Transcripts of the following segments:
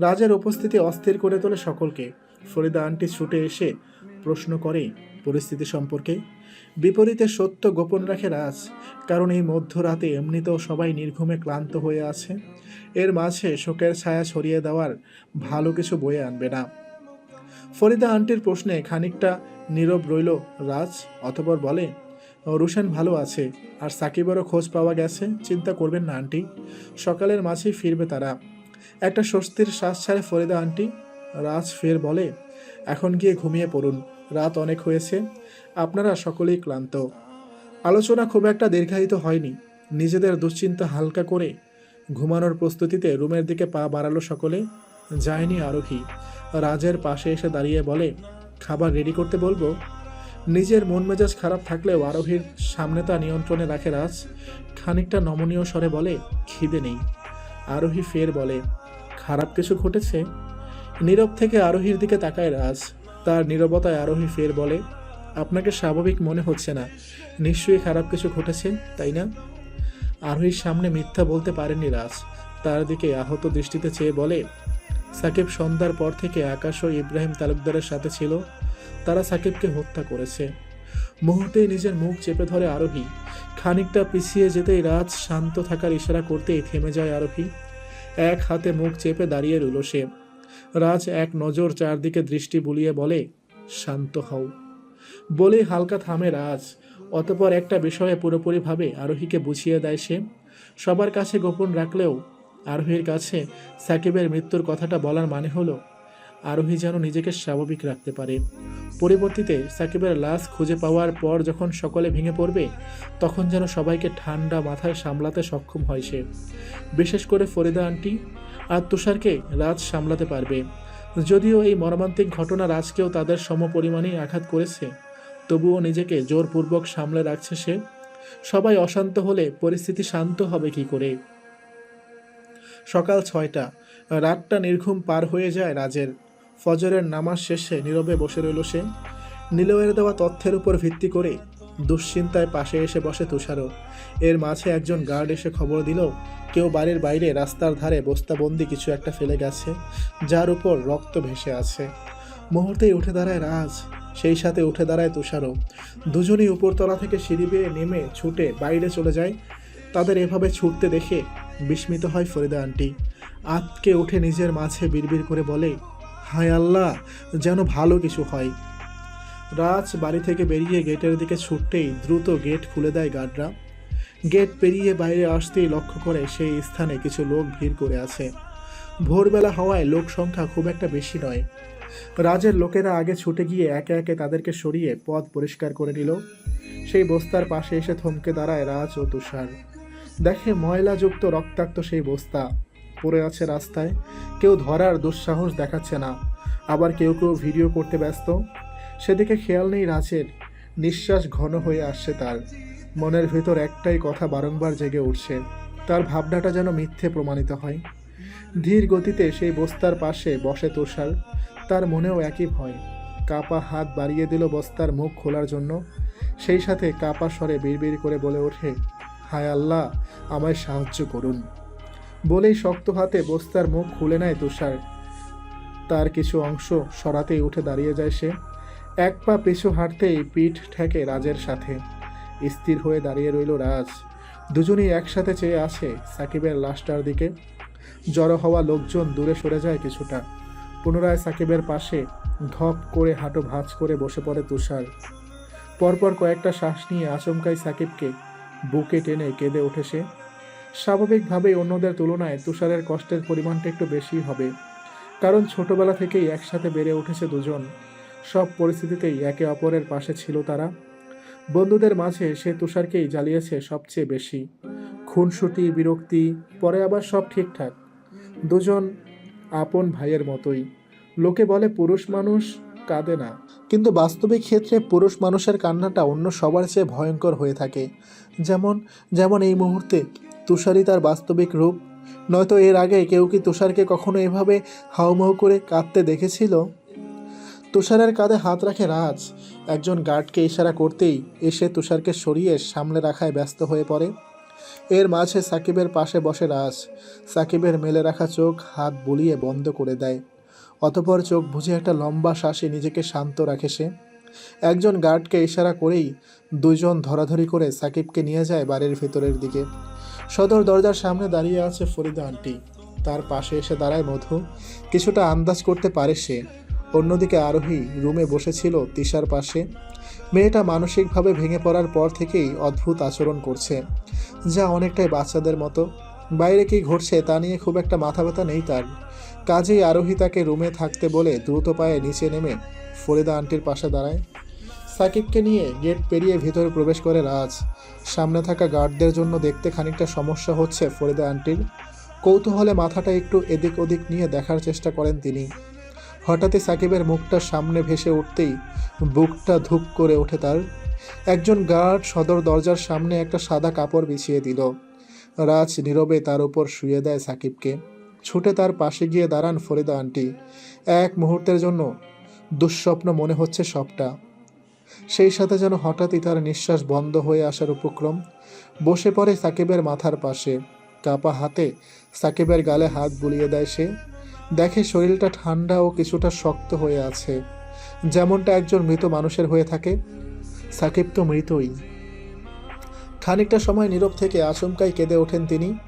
রাজের উপস্থিতি অস্থির করে তোলে সকলকে। ফরিদা আন্টি ছুটে এসে প্রশ্ন করে পরিস্থিতি সম্পর্কে। বিপরীতে সত্য গোপন রাখে রাজ, কারণ এই মধ্যরাতে এমনিতেও সবাই নির্ঘুমে ক্লান্ত হয়ে আছে। এর মাঝে শোকের ছায়া ছড়িয়ে দেওয়ার ভালো কিছু বয়ে আনবে না। ফরিদা আন্টির প্রশ্নে খানিকটা নীরব রইল রাজ, অতপর বলে, রুশান ভালো আছে, আর সাকিবেরও খোঁজ পাওয়া গেছে, চিন্তা করবেন না আন্টি। সকালের মাঝেই ফিরবে তারা। একটা স্বস্তির শ্বাস ছাড়ে ফরিদা আন্টি। রাজ ফের বলে, এখন গিয়ে ঘুমিয়ে পড়ুন। রাত অনেক হয়েছে। আপনারা সকলেই ক্লান্ত। আলোচনা খুব একটা দীর্ঘায়িত হয়নি। নিজেদের দুশ্চিন্তা হালকা করে ঘুমানোর প্রস্তুতিতে রুমের দিকে পা বাড়ালো সকলে। যায়নি আরোহী। রাজের পাশে এসে দাঁড়িয়ে বলে, খাবার রেডি করতে বলব? নিজের মন মেজাজ খারাপ থাকলেও আরোহীর সামনে তা নিয়ন্ত্রণে রাখে রাজ। খানিকটা নমনীয় স্বরে বলে, খিদে নেই। আরোহী ফের বলে, খারাপ কিছু ঘটেছে? নীরব থেকে আরোহীর দিকে তাকায় রাজ। তার নীরবতায় আরোহী ফের বলে, আপনাকে স্বাভাবিক মনে হচ্ছে না। নিশ্চয়ই খারাপ কিছু ঘটেছে, তাই না? আরোহীর সামনে মিথ্যা বলতে পারেনি রাজ। তার দিকে আহত দৃষ্টিতে চেয়ে বলে, সাকিব সন্ধ্যার পর থেকে আকাশ ও ইব্রাহিম তালুকদারের সাথে ছিল। তারা সাকিবকে হত্যা করেছে। মুহূর্তেই নিজের মুখ চেপে ধরে আরোহী। খানিকটা পিছিয়ে যেতেই রাজ শান্ত থাকার ইশারা করতেই থেমে যায় আরোহী। এক হাতে মুখ চেপে দাঁড়িয়ে রইল সে। রাজ এক নজর চারদিকে দৃষ্টি বুলিয়ে বলে, শান্ত হও। বলেই হালকা থামে রাজ। অতপর একটা বিষয়ে পুরোপুরিভাবে আরোহীকে বুঝিয়ে দেয় সে। সবার কাছে গোপন রাখলেও আরোহীর কাছে সাকিবের মৃত্যুর কথাটা বলার মানে হলো আরোহী যেন নিজেকে স্বাভাবিক রাখতে পারে। পরিবর্তিতে সাকিবের লাশ খুঁজে পাওয়ার পর যখন সকলে ভেঙে পড়বে, তখন যেন সবাইকে ঠান্ডা মাথায় সামলাতে সক্ষম হয় সে। বিশেষ করে ফরিদা আন্টি আর তুষারকে রাজ সামলাতে পারবে। যদিও এই মর্মান্তিক ঘটনা রাজকেও তাদের সমপরিমাণেই আঘাত করেছে, তবুও নিজেকে জোরপূর্বক সামলে রাখছে সে। সবাই অশান্ত হলে পরিস্থিতি শান্ত হবে কি করে? সকাল ছয়টা, রাতটা নির্ঘুম পার হয়ে যায় রাজের। ফজরের নামাজ শেষে নীরবে বসে রইল সে। নীলয়ের দেওয়া তথ্যের উপর ভিত্তি করে দুশ্চিন্তায় পাশে এসে বসে তুষারও। এর মাঝে একজন গার্ড এসে খবর দিল, কেউ বাড়ির বাইরে রাস্তার ধারে বস্তাবন্দি কিছু একটা ফেলে গেছে, যার উপর রক্ত ভেসে আছে। মুহূর্তেই উঠে দাঁড়ায় রাজ, সেই সাথে উঠে দাঁড়ায় তুষারও। দুজনেই উপরতলা থেকে সিঁড়ি বেয়ে নেমে ছুটে বাইরে চলে যায়। তাদের এভাবে ছুটতে দেখে বিস্মিত হয় ফরিদা আন্টি। আতকে উঠে নিজের মাঝে বিড়বিড় করে বলে হায় আল্লাহ, যেন ভালো কিছু হয়। রাজ বাড়ি থেকে বেরিয়ে গেটের দিকে ছুটতেই দ্রুত গেট খুলে দেয় গার্ডরা। গেট পেরিয়ে বাইরে আসতেই লক্ষ্য করে সেই স্থানে কিছু লোক ভিড় করে আছে। ভোরবেলা হওয়ায় লোক সংখ্যা খুব একটা বেশি নয়। রাজের লোকেরা আগে ছুটে গিয়ে একে একে তাদেরকে সরিয়ে পথ পরিষ্কার করে নিল। সেই বস্তার পাশে এসে থমকে দাঁড়ায় রাজ ও তুষার। দেখে ময়লাযুক্ত রক্তাক্ত সেই বস্তা। পড়ে আছে রাস্তায়। কেউ ধরার দুঃসাহস দেখাচ্ছে না। আবার কেউ কেউ ভিডিও করতে ব্যস্ত। সেদিকে খেয়াল নেই রাজের। নিঃশ্বাস ঘন হয়ে আসছে তার। মনের ভেতর একটাই কথা বারংবার জেগে উঠছে। তার ভাবনাটা যেন মিথ্যে প্রমাণিত হয়। ধীর গতিতে সেই বস্তার পাশে বসে তুষার। তার মনেও একই ভয়। কাপা হাত বাড়িয়ে দিল বস্তার মুখ খোলার জন্য। সেই সাথে কাপা স্বরে বিড়বিড় করে বলে ওঠে, হায় আল্লাহ, আমায় সাহায্য করুন। বলেই শক্ত হাতে বস্তার মুখ খুলে নেয় তুষার। তার কিছু অংশ সরাতেই উঠে দাঁড়িয়ে যায় সে। এক পা পিছু হাঁটতেই পিঠ ঠেকে রাজের সাথে। স্থির হয়ে দাঁড়িয়ে রইল রাজ। দুজনেই একসাথে চেয়ে আছে সাকিবের লাশটার দিকে। জড়ো হওয়া লোকজন দূরে সরে যায় কিছুটা। পুনরায় সাকিবের পাশে ধপ করে হাঁটু ভাঁজ করে বসে পড়ে তুষার। পরপর কয়েকটা শ্বাস নিয়ে আচমকাই সাকিবকে বুকে টেনে কেঁদে ওঠে সে। স্বাভাবিকভাবেই অন্যদের তুলনায় তুষারের কষ্টের পরিমাণটা একটু বেশি হবে। কারণ ছোটবেলা থেকেই একসাথে বেড়ে উঠেছে দুজন। সব পরিস্থিতিতেই একে অপরের পাশে ছিল তারা। বন্ধুদের মাঝে সে তুষারকেই জ্বালিয়েছে সবচেয়ে বেশি। খুনসুটি, বিরক্তি, পরে আবার সব ঠিকঠাক। দুজন আপন ভাইয়ের মতোই। লোকে বলে পুরুষ মানুষ কাঁদে না। কিন্তু বাস্তবিক ক্ষেত্রে পুরুষ মানুষের কান্নাটা অন্য সবার চেয়ে ভয়ঙ্কর হয়ে থাকে। যেমন যেমন এই মুহূর্তে তুষারই তার বাস্তবিক রূপ। নয়তো এর আগে কেউ কি তুষারকে কখনো এভাবে হাউমাউ করে কাঁদতে দেখেছিল? তুষারের কাঁধে হাত রাখে রাজ। একজন গার্ডকে ইশারা করতেই এসে তুষারকে সরিয়ে সামনে রাখায় ব্যস্ত হয়ে পড়ে। এর মাঝে সাকিবের পাশে বসে রাজ। সাকিবের মেলে রাখা চোখ হাত বুলিয়ে বন্ধ করে দেয়। অতপর চোখ বুঝে একটা লম্বা শ্বাসে নিজেকে শান্ত রাখে সে। একজন গার্ডকে ইশারা করেই দুইজন ধরাধরি করে সাকিবকে নিয়ে যায় বাড়ির ভেতরের দিকে। সদর দরজার সামনে দাঁড়িয়ে আছে ফরিদা আন্টি। তার পাশে এসে দাঁড়ায় মধু। কিছুটা আন্দাজ করতে পারে সে। অন্যদিকে আরোহী রুমে বসেছিল তিশার পাশে। মেয়েটা মানসিকভাবে ভেঙে পড়ার পর থেকেই অদ্ভুত আচরণ করছে। যা অনেকটাই বাচ্চাদের মতো। বাইরে কি ঘটছে তা নিয়ে খুব একটা মাথা ব্যথা নেই তার। কাজেই আরোহী তাকে রুমে থাকতে বলে দ্রুত পায়ে নিচে নেমে ফরিদা আন্টির পাশে দাঁড়ায়। সাকিবকে নিয়ে গেট পেরিয়ে ভিতরে প্রবেশ করে রাজ। সামনে থাকা গার্ডদের জন্য দেখতে খানিকটা সমস্যা হচ্ছে ফরিদা আন্টির। কৌতূহলে মাথাটা একটু এদিক ওদিক নিয়ে দেখার চেষ্টা করেন তিনি। হঠাৎই সাকিবের মুখটা সামনে ভেসে উঠতেই বুকটা ধুপ করে ওঠে তার। একজন গার্ড সদর দরজার সামনে একটা সাদা কাপড় বিছিয়ে দিল। রাজ নীরবে তার উপর শুয়ে দেয় সাকিবকে। ছুটে তার পাশে গিয়ে দাঁড়ান ফরিদা আন্টি। এক মুহূর্তের জন্য দুঃস্বপ্ন মনে হচ্ছে সবটা। সেই সাথে যেন হঠাৎই তার নিঃশ্বাস বন্ধ হয়ে আসার উপক্রম। বসে পড়ে সাকিবের মাথার পাশে। কাপা হাতে সাকিবের গালে হাত বুলিয়ে দেয় সে। দেখে শরীরটা ঠান্ডা ও কিছুটা শক্ত হয়ে আছে। যেমনটা একজন মৃত মানুষের হয়ে থাকে। সাকিব তো মৃতই। খানিকটা সময় নীরব থেকে আচমকাই কেঁদে ওঠেন তিনি।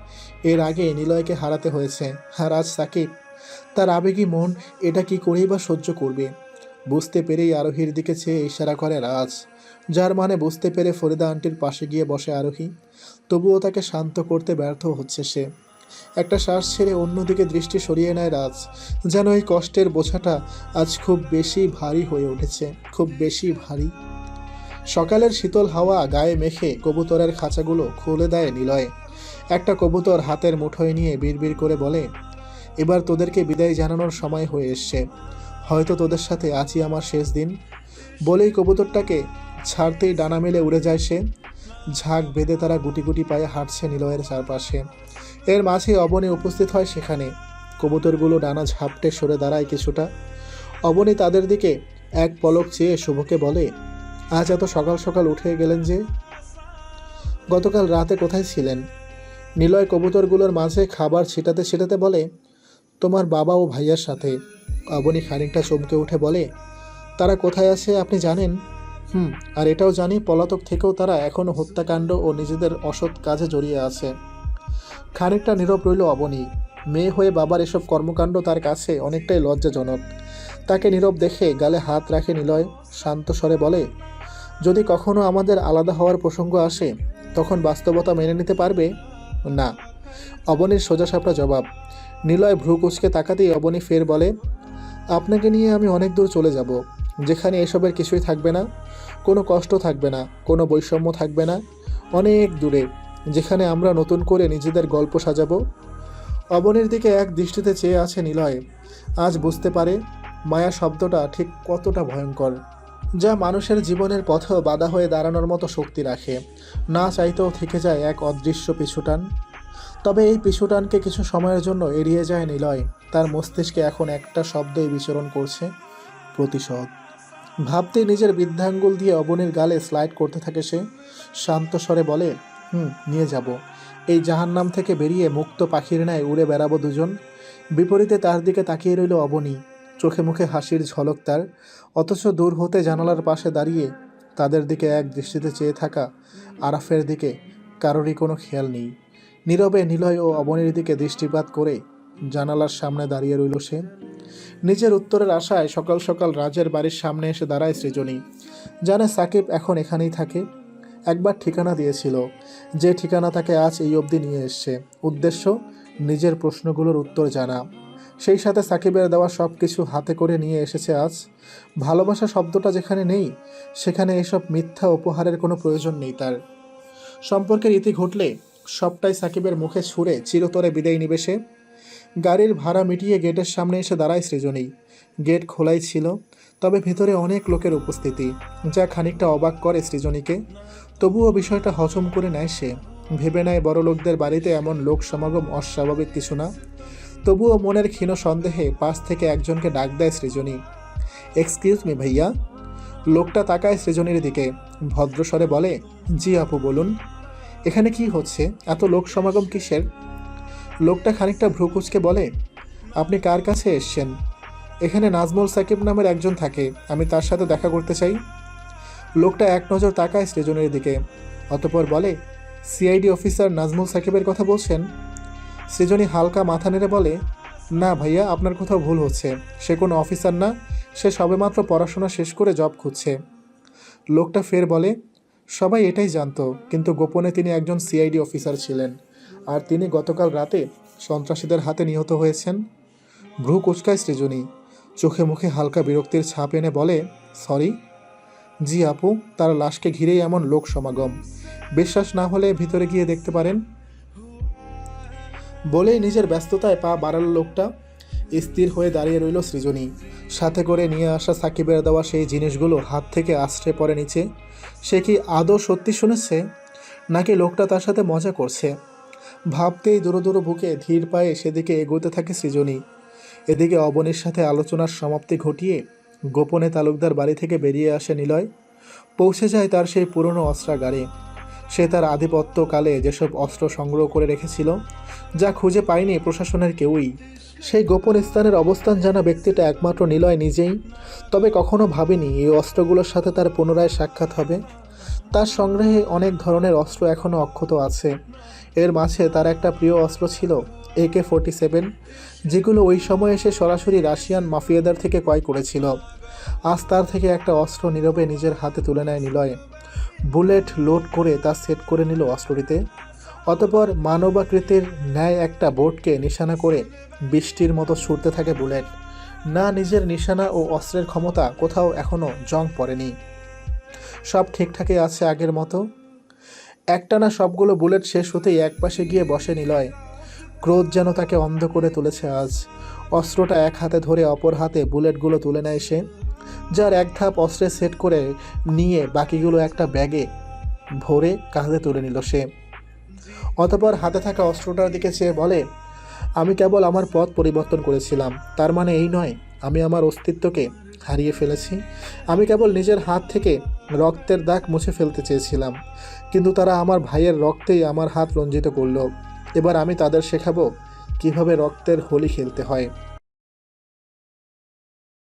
এর আগে নিলয়কে হারাতে হয়েছে। আর আজ সাকিব, তার আবেগী মন এটা কি করেই বা সহ্য করবে? বুঝতে পেরেই আরোহীর দিকে চেয়ে ইশারা করে রাজ, যার মানে বুঝতে পেরে ফরিদা আন্টির পাশে গিয়ে বসে আরোহী। তবুও তাকে শান্ত করতে ব্যর্থ হচ্ছে সে। একটা শ্বাস ছেড়ে অন্যদিকে দৃষ্টি সরিয়ে নেয় রাজ, যেন এই কষ্টের বোঝাটা আজ খুব বেশি ভারী হয়ে উঠেছে, খুব বেশি ভারী। সকালের শীতল হাওয়া গায়ে মেখে কবুতরের খাঁচাগুলো খুলে দেয় নিলয়। একটা কবুতর হাতের মুঠোয় নিয়ে বিড়বিড় করে বলে, এবার তোদেরকে বিদায় জানানোর সময় হয়ে এসছে। হয়তো তোদের সাথে আছি আমার শেষ দিন। বলেই কবুতরটাকে ছাড়তেই ডানা মেলে উড়ে যায় সে। ঝাঁক বেঁধে তারা গুটি গুটি পায়ে হাঁটছে নিলয়ের চারপাশে। এর মাঝে অবনে উপস্থিত হয় সেখানে। কবুতরগুলো ডানা ঝাপটে সরে দাঁড়ায় কিছুটা। অবনী তাদের দিকে এক পলক চেয়ে শুভকে বলে, আজ এত সকাল সকাল উঠে গেলেন যে? গতকাল রাতে কোথায় ছিলেন? নিলয় কবুতরগুলোর মাঝে খাবার ছিটাতে ছিটাতে বলে, তোমার বাবা ও ভাইয়ার সাথে। অবনী খানিকটা চমকে উঠে বলে, তারা কোথায় আছে আপনি জানেন? হুম, আর এটাও জানি পলাতক থেকেও তারা এখনও হত্যাকাণ্ড ও নিজেদের অসৎ কাজে জড়িয়ে আছে খানিকটা নীরব রইল অবনী মেয়ে হয়ে বাবার এসব কর্মকাণ্ড তার কাছে অনেকটাই লজ্জাজনক। তাকে নীরব দেখে গালে হাত রাখে নিলয়, শান্ত স্বরে বলে, যদি কখনো আমাদের আলাদা হওয়ার প্রসঙ্গ আসে, তখন বাস্তবতা মেনে নিতে পারবে? না। অবনীর সোজাসাপটা জবাব। নিলয় ভ্রু কুচকে তাকাতেই অবনী ফের বলে আপনাকে নিয়ে আমি অনেক দূর চলে যাব। যেখানে এসবের কিছুই থাকবে না, কোনো কষ্ট থাকবে না, কোনো বৈষম্য থাকবে না। অনেক দূরে, যেখানে আমরা নতুন করে নিজেদের গল্প সাজাবো। অবনীর দিকে এক দৃষ্টিতে চেয়ে আছে নিলয়। আজ বুঝতে পারে, মায়া শব্দটা ঠিক কতটা ভয়ঙ্কর। যা মানুষের জীবনের পথেও বাধা হয়ে দাঁড়ানোর মতো শক্তি রাখে। না চাইতেও থেকে যায় এক অদৃশ্য পিছুটান। তবে এই পিছুটানকে কিছু সময়ের জন্য এড়িয়ে যায় নিলয়। তার মস্তিষ্কে এখন একটা শব্দই বিচরণ করছে, প্রতিশোধ। ভাবতে নিজের বৃদ্ধাঙ্গুল দিয়ে অবনীর গালে স্লাইড করতে থাকে সে। শান্ত স্বরে বলে, হুম, নিয়ে যাব। এই জাহান্নাম থেকে বেরিয়ে মুক্ত পাখির ন্যায় উড়ে বেড়াবো দুজন। বিপরীতে তার দিকে তাকিয়ে রইল অবনী। চোখে মুখে হাসির ঝলক তার। অথচ দূর হতে জানালার পাশে দাঁড়িয়ে তাদের দিকে এক দৃষ্টিতে চেয়ে থাকা আরাফের দিকে কারোরই কোনো খেয়াল নেই। নীরবে, নিলয় ও অবনীর দিকে দৃষ্টিপাত করে জানালার সামনে দাঁড়িয়ে রইল সে। নিজের উত্তরের আশায় সকাল সকাল রাজের বাড়ির সামনে এসে দাঁড়ায় সৃজনী। জানে সাকিব এখন এখানেই থাকে। একবার ঠিকানা দিয়েছিল, যে ঠিকানা তাকে আজ এই অবধি নিয়ে এসছে। উদ্দেশ্য, নিজের প্রশ্নগুলোর উত্তর জানা। সেই সাথে সাকিবের দেওয়া সব কিছু হাতে করে নিয়ে এসেছে আজ। ভালোবাসা শব্দটা যেখানে নেই, সেখানে এসব মিথ্যা উপহারের কোনো প্রয়োজন নেই তার। সম্পর্কের ইতি ঘটলে সবটাই সাকিবের মুখে ছুঁড়ে চিরতরে বিদায় নিবে সে। গাড়ির ভাড়া মিটিয়ে গেটের সামনে এসে দাঁড়ায় সৃজনী। গেট খোলাই ছিল, তবে ভেতরে অনেক লোকের উপস্থিতি, যা খানিকটা অবাক করে সৃজনীকে। তবুও বিষয়টা হজম করে নেয় সে। ভেবে নেয় বড় লোকদের বাড়িতে এমন লোক সমাগম অস্বাভাবিক কিছু না। তবুও মনের ক্ষীণ সন্দেহে পাশ থেকে একজনকে ডাক দেয় সৃজনী। এক্সকিউজ মি ভাইয়া? লোকটা তাকায় সৃজনীর দিকে, ভদ্রস্বরে বলে, জি আপু, বলুন। এখানে কি হচ্ছে? এত লোক সমাগম কিসের? লোকটা খানিকটা ভ্রুকুচকে বলে, আপনি কার কাছে এসছেন? এখানে নাজমুল সাকিব নামের একজন থাকে, আমি তার সাথে দেখা করতে চাই। লোকটা এক নজর তাকায় সৃজনের দিকে, অতপর বলে, সিআইডি অফিসার নাজমুল সাকিবের কথা বলছেন? সৃজনী হালকা মাথা নেড়ে বলে, না ভাইয়া, আপনার কোথাও ভুল হচ্ছে। সে কোনো অফিসার না, সে সবেমাত্র পড়াশোনা শেষ করে জব খুঁজছে। লোকটা ফের বলে সবাই এটাই জানত, কিন্তু গোপনে তিনি একজন সিআইডি অফিসার ছিলেন। আর তিনি গতকাল রাতে সন্ত্রাসীদের হাতে নিহত হয়েছেন। ভ্রু কুচকায় সৃজনী, চোখে মুখে হালকা বিরক্তির ছাপ এনে বলে, সরি। জি আপু, তার লাশকে ঘিরেই এমন লোক সমাগম। বিশ্বাস না হলে ভিতরে গিয়ে দেখতে পারেন। বলেই নিজের ব্যস্ততায় পা বাড়ালো লোকটা। স্থির হয়ে দাঁড়িয়ে রইল সৃজনী। সাথে করে নিয়ে আসা সাকিবের দেওয়া সেই জিনিসগুলো হাত থেকে আশ্রে পড়ে নিচে। সে কি আদৌ সত্যি শুনেছে? নাকি লোকটা তার সাথে মজা করছে? ভাবতেই দূরো দূরো বুকে ধীর পায়ে সেদিকে এগোতে থাকে সৃজনী। এদিকে অবনীর সাথে আলোচনার সমাপ্তি ঘটিয়ে গোপনে তালুকদার বাড়ি থেকে বেরিয়ে আসে নিলয়। পৌঁছে যায় তার সেই পুরনো অস্ত্রাগারে। সে তার আধিপত্যকালে যেসব অস্ত্র সংগ্রহ করে রেখেছিল, যা খুঁজে পায়নি প্রশাসনের কেউই। সেই গোপন স্থানের অবস্থান জানা ব্যক্তিটা একমাত্র নিলয় নিজেই। তবে কখনো ভাবেনি এই অস্ত্রগুলোর সাথে তার পুনরায় সাক্ষাৎ হবে। তার সংগ্রহে অনেক ধরনের অস্ত্র এখনও অক্ষত আছে। এর মাঝে তার একটা প্রিয় অস্ত্র ছিল একে ফোরটি সেভেন, যেগুলো ওই সময়ে এসে সরাসরি রাশিয়ান মাফিয়াদার থেকে ক্রয় করেছিল। আজ তার থেকে একটা অস্ত্র নীরবে নিজের হাতে তুলে নেয় নিলয়। বুলেট লোড করে তা সেট করে নিল অস্ত্রটিতে। অতপর মানবাকৃতির ন্যায় একটা বোর্ডকে নিশানা করে বৃষ্টির মতো ছুটতে থাকে বুলেট না নিজের নিশানা ও অস্ত্রের ক্ষমতা কোথাও এখনও জং পড়েনি। সব ঠিকঠাকই আছে আগের মতো? একটানা সবগুলো বুলেট শেষ হতেই একপাশে গিয়ে বসে নিলয়। ক্রোধ যেন তাকে অন্ধ করে তুলেছে আজ। অস্ত্রটা এক হাতে ধরে অপর হাতে বুলেটগুলো তুলে নেয় সে, যার এক ধাপ অস্ত্রে সেট করে নিয়ে বাকিগুলো একটা ব্যাগে ভরে কাঁধে তুলে নিল সে। অতপর হাতে থাকা অস্ত্রটার দিকে চেয়ে বলে আমি কেবল আমার পথ পরিবর্তন করেছিলাম। তার মানে এই নয়, আমি আমার অস্তিত্বকে হারিয়ে ফেলেছি। আমি কেবল নিজের হাত থেকে রক্তের দাগ মুছে ফেলতে চেয়েছিলাম। কিন্তু তারা আমার ভাইয়ের রক্তেই আমার হাত রঞ্জিত করল। এবার আমি তাদের শেখাবো কীভাবে রক্তের হোলি খেলতে হয়।